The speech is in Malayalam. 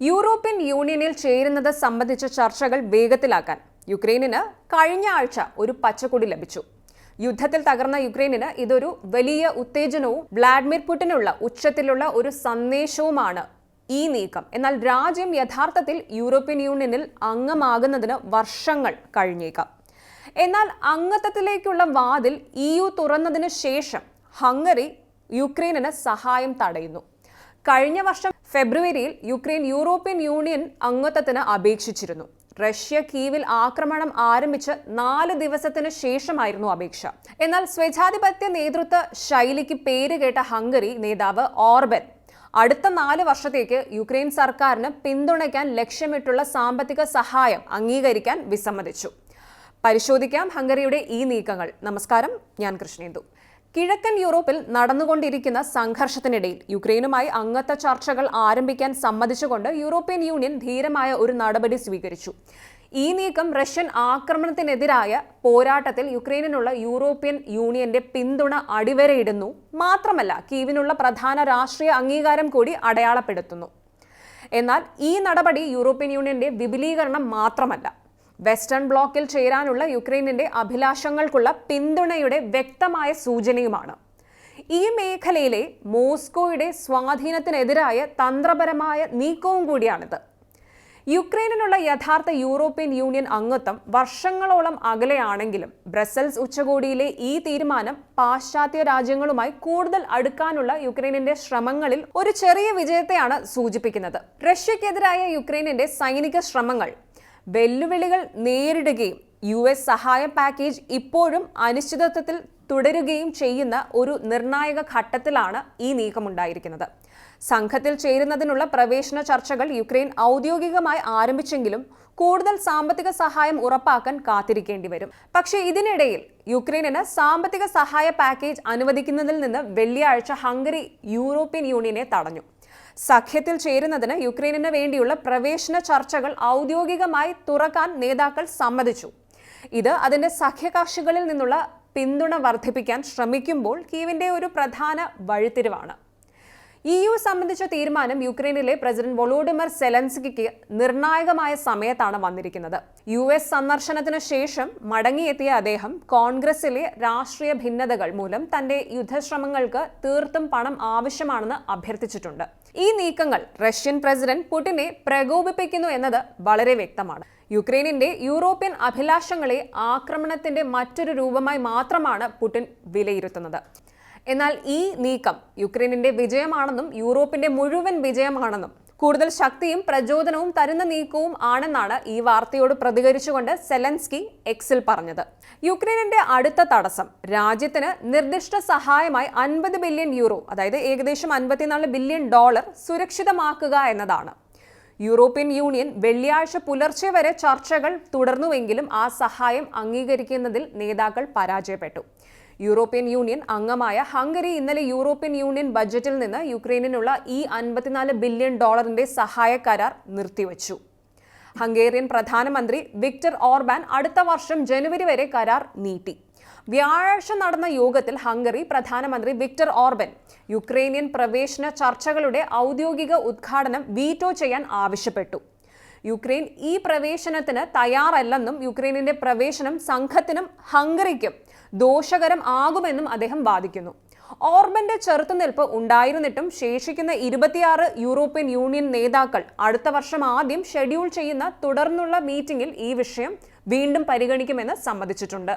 യൂറോപ്യൻ യൂണിയനിൽ ചേരുന്നത് സംബന്ധിച്ച ചർച്ചകൾ വേഗത്തിലാക്കാൻ യുക്രൈനിന് കഴിഞ്ഞ ആഴ്ച ഒരു പച്ചക്കൊടി ലഭിച്ചു. യുദ്ധത്തിൽ തകർന്ന യുക്രൈനിന് ഇതൊരു വലിയ ഉത്തേജനവും വ്ളാഡിമിർ പുടിനുള്ള ഉച്ചത്തിലുള്ള ഒരു സന്ദേശവുമാണ് ഈ നീക്കം. എന്നാൽ രാജ്യം യഥാർത്ഥത്തിൽ യൂറോപ്യൻ യൂണിയനിൽ അംഗമാകുന്നതിന് വർഷങ്ങൾ കഴിഞ്ഞേക്കാം. എന്നാൽ അംഗത്വത്തിലേക്കുള്ള വാതിൽ ഇ യു തുറന്നതിന് ശേഷം ഹംഗറി യുക്രൈനിന് സഹായം തടയുന്നു. കഴിഞ്ഞ വർഷം ഫെബ്രുവരിയിൽ യുക്രൈൻ യൂറോപ്യൻ യൂണിയൻ അംഗത്വത്തിന് അപേക്ഷിച്ചിരുന്നു. റഷ്യ കീവിൽ ആക്രമണം ആരംഭിച്ച് നാല് ദിവസത്തിന് ശേഷമായിരുന്നു അപേക്ഷ. എന്നാൽ സ്വേച്ഛാധിപത്യ നേതൃത്വ ശൈലിക്ക് പേരുകേട്ട ഹംഗറി നേതാവ് ഓർബൻ അടുത്ത നാല് വർഷത്തേക്ക് യുക്രൈൻ സർക്കാരിന് പിന്തുണയ്ക്കാൻ ലക്ഷ്യമിട്ടുള്ള സാമ്പത്തിക സഹായം അംഗീകരിക്കാൻ വിസമ്മതിച്ചു. പരിശോധിക്കാം ഹംഗറിയുടെ ഈ നീക്കങ്ങൾ. നമസ്കാരം. ഞാൻ കൃഷ്ണേന്ദു. കിഴക്കൻ യൂറോപ്പിൽ നടന്നുകൊണ്ടിരിക്കുന്ന സംഘർഷത്തിനിടയിൽ യുക്രൈനുമായി അംഗത്വ ചർച്ചകൾ ആരംഭിക്കാൻ സമ്മതിച്ചുകൊണ്ട് യൂറോപ്യൻ യൂണിയൻ ധീരമായ ഒരു നടപടി സ്വീകരിച്ചു. ഈ നീക്കം റഷ്യൻ ആക്രമണത്തിനെതിരായ പോരാട്ടത്തിൽ യുക്രൈനിനുള്ള യൂറോപ്യൻ യൂണിയന്റെ പിന്തുണ അടിവരയിടുന്നു. മാത്രമല്ല കീവിനുള്ള പ്രധാന രാഷ്ട്രീയ അംഗീകാരം കൂടി അടയാളപ്പെടുത്തുന്നു. എന്നാൽ ഈ നടപടി യൂറോപ്യൻ യൂണിയന്റെ വിപുലീകരണം മാത്രമല്ല വെസ്റ്റേൺ ബ്ലോക്കിൽ ചേരാനുള്ള യുക്രൈനിന്റെ അഭിലാഷങ്ങൾക്കുള്ള പിന്തുണയുടെ വ്യക്തമായ സൂചനയുമാണ്. ഈ മേഖലയിലെ മോസ്കോയുടെ സ്വാധീനത്തിനെതിരായ തന്ത്രപരമായ നീക്കവും കൂടിയാണിത്. യുക്രൈനിനുള്ള യഥാർത്ഥ യൂറോപ്യൻ യൂണിയൻ അംഗത്വം വർഷങ്ങളോളം അകലെയാണെങ്കിലും ബ്രസൽസ് ഉച്ചകോടിയിലെ ഈ തീരുമാനം പാശ്ചാത്യ രാജ്യങ്ങളുമായി കൂടുതൽ അടുക്കാനുള്ള യുക്രൈനിന്റെ ശ്രമങ്ങളിൽ ഒരു ചെറിയ വിജയത്തെയാണ് സൂചിപ്പിക്കുന്നത്. റഷ്യക്കെതിരായ യുക്രൈനിന്റെ സൈനിക ശ്രമങ്ങൾ വെല്ലുവിളികൾ നേരിടുകയും യു എസ് സഹായ പാക്കേജ് ഇപ്പോഴും അനിശ്ചിതത്വത്തിൽ തുടരുകയും ചെയ്യുന്ന ഒരു നിർണായക ഘട്ടത്തിലാണ് ഈ നീക്കമുണ്ടായിരിക്കുന്നത്. സംഘത്തിൽ ചേരുന്നതിനുള്ള പ്രവേശന ചർച്ചകൾ യുക്രൈൻ ഔദ്യോഗികമായി ആരംഭിച്ചെങ്കിലും കൂടുതൽ സാമ്പത്തിക സഹായം ഉറപ്പാക്കാൻ കാത്തിരിക്കേണ്ടി വരും. പക്ഷേ ഇതിനിടയിൽ യുക്രൈനിന് സാമ്പത്തിക സഹായ പാക്കേജ് അനുവദിക്കുന്നതിൽ നിന്ന് വെള്ളിയാഴ്ച ഹംഗറി യൂറോപ്യൻ യൂണിയനെ തടഞ്ഞു. സഖ്യത്തിൽ ചേരുന്നതിന് യുക്രൈനിന് വേണ്ടിയുള്ള പ്രവേശന ചർച്ചകൾ ഔദ്യോഗികമായി തുറക്കാൻ നേതാക്കൾ സമ്മതിച്ചു. ഇത് അതിന്റെ സഖ്യകക്ഷികളിൽ നിന്നുള്ള പിന്തുണ വർദ്ധിപ്പിക്കാൻ ശ്രമിക്കുമ്പോൾ കീവിന്റെ ഒരു പ്രധാന വഴിത്തിരിവാണ്. ഇ യു സംബന്ധിച്ച തീരുമാനം യുക്രൈനിലെ പ്രസിഡന്റ് വൊളോഡിമർ സെലൻസ്കിക്ക് നിർണായകമായ സമയത്താണ് വന്നിരിക്കുന്നത്. യു എസ് സന്ദർശനത്തിന് ശേഷം മടങ്ങിയെത്തിയ അദ്ദേഹം കോൺഗ്രസിലെ രാഷ്ട്രീയ ഭിന്നതകൾ മൂലം തന്റെ യുദ്ധശ്രമങ്ങൾക്ക് തീർത്തും പണം ആവശ്യമാണെന്ന് അഭ്യർത്ഥിച്ചിട്ടുണ്ട്. ഈ നീക്കങ്ങൾ റഷ്യൻ പ്രസിഡന്റ് പുടിനെ പ്രകോപിപ്പിക്കുന്നു എന്നത് വളരെ വ്യക്തമാണ്. യുക്രൈനിന്റെ യൂറോപ്യൻ അഭിലാഷങ്ങളെ ആക്രമണത്തിന്റെ മറ്റൊരു രൂപമായി മാത്രമാണ് പുടിൻ വിലയിരുത്തുന്നത്. എന്നാൽ ഈ നീക്കം യുക്രൈനിന്റെ വിജയമാണെന്നും യൂറോപ്പിന്റെ മുഴുവൻ വിജയമാണെന്നും കൂടുതൽ ശക്തിയും പ്രചോദനവും തരുന്ന നീക്കവും ആണെന്നാണ് ഈ വാർത്തയോട് പ്രതികരിച്ചുകൊണ്ട് സെലൻസ്കി എക്സിൽ പറഞ്ഞത്. യുക്രൈനിന്റെ അടുത്ത തടസ്സം. രാജ്യത്തിന് നിർദ്ദിഷ്ട സഹായമായി അൻപത് ബില്യൺ യൂറോ അതായത് ഏകദേശം അൻപത്തിനാല് ബില്യൺ ഡോളർ സുരക്ഷിതമാക്കുക എന്നതാണ്. യൂറോപ്യൻ യൂണിയൻ വെള്ളിയാഴ്ച പുലർച്ചെ വരെ ചർച്ചകൾ തുടർന്നുവെങ്കിലും ആ സഹായം അംഗീകരിക്കുന്നതിൽ നേതാക്കൾ പരാജയപ്പെട്ടു. യൂറോപ്യൻ യൂണിയൻ അംഗമായ ഹംഗറി ഇന്നലെ യൂറോപ്യൻ യൂണിയൻ ബജറ്റിൽ നിന്ന് യുക്രൈനിനുള്ള ഈ അൻപത്തിനാല് ബില്യൺ ഡോളറിന്റെ സഹായ കരാർ നിർത്തിവച്ചു. ഹംഗേറിയൻ പ്രധാനമന്ത്രി വിക്ടർ ഓർബാൻ അടുത്ത വർഷം ജനുവരി വരെ കരാർ നീട്ടി. വ്യാഴാഴ്ച നടന്ന യോഗത്തിൽ ഹംഗറി പ്രധാനമന്ത്രി വിക്ടർ ഓർബൻ യുക്രൈനിയൻ പ്രവേശന ചർച്ചകളുടെ ഔദ്യോഗിക ഉദ്ഘാടനം വീറ്റോ ചെയ്യാൻ ആവശ്യപ്പെട്ടു. യുക്രൈൻ ഈ പ്രവേശനത്തിന് തയ്യാറല്ലെന്നും യുക്രൈനിന്റെ പ്രവേശനം സംഘത്തിനും ഹംഗറിക്കും ദോഷകരം ആകുമെന്നും അദ്ദേഹം വാദിക്കുന്നു. ഓർബന്റെ ചെറുത്തുനിൽപ്പ് ഉണ്ടായിരുന്നിട്ടും ശേഷിക്കുന്ന ഇരുപത്തിയാറ് യൂറോപ്യൻ യൂണിയൻ നേതാക്കൾ അടുത്ത വർഷം ആദ്യം ഷെഡ്യൂൾ ചെയ്യുന്ന തുടർന്നുള്ള മീറ്റിംഗിൽ ഈ വിഷയം വീണ്ടും പരിഗണിക്കുമെന്ന് സമ്മതിച്ചിട്ടുണ്ട്.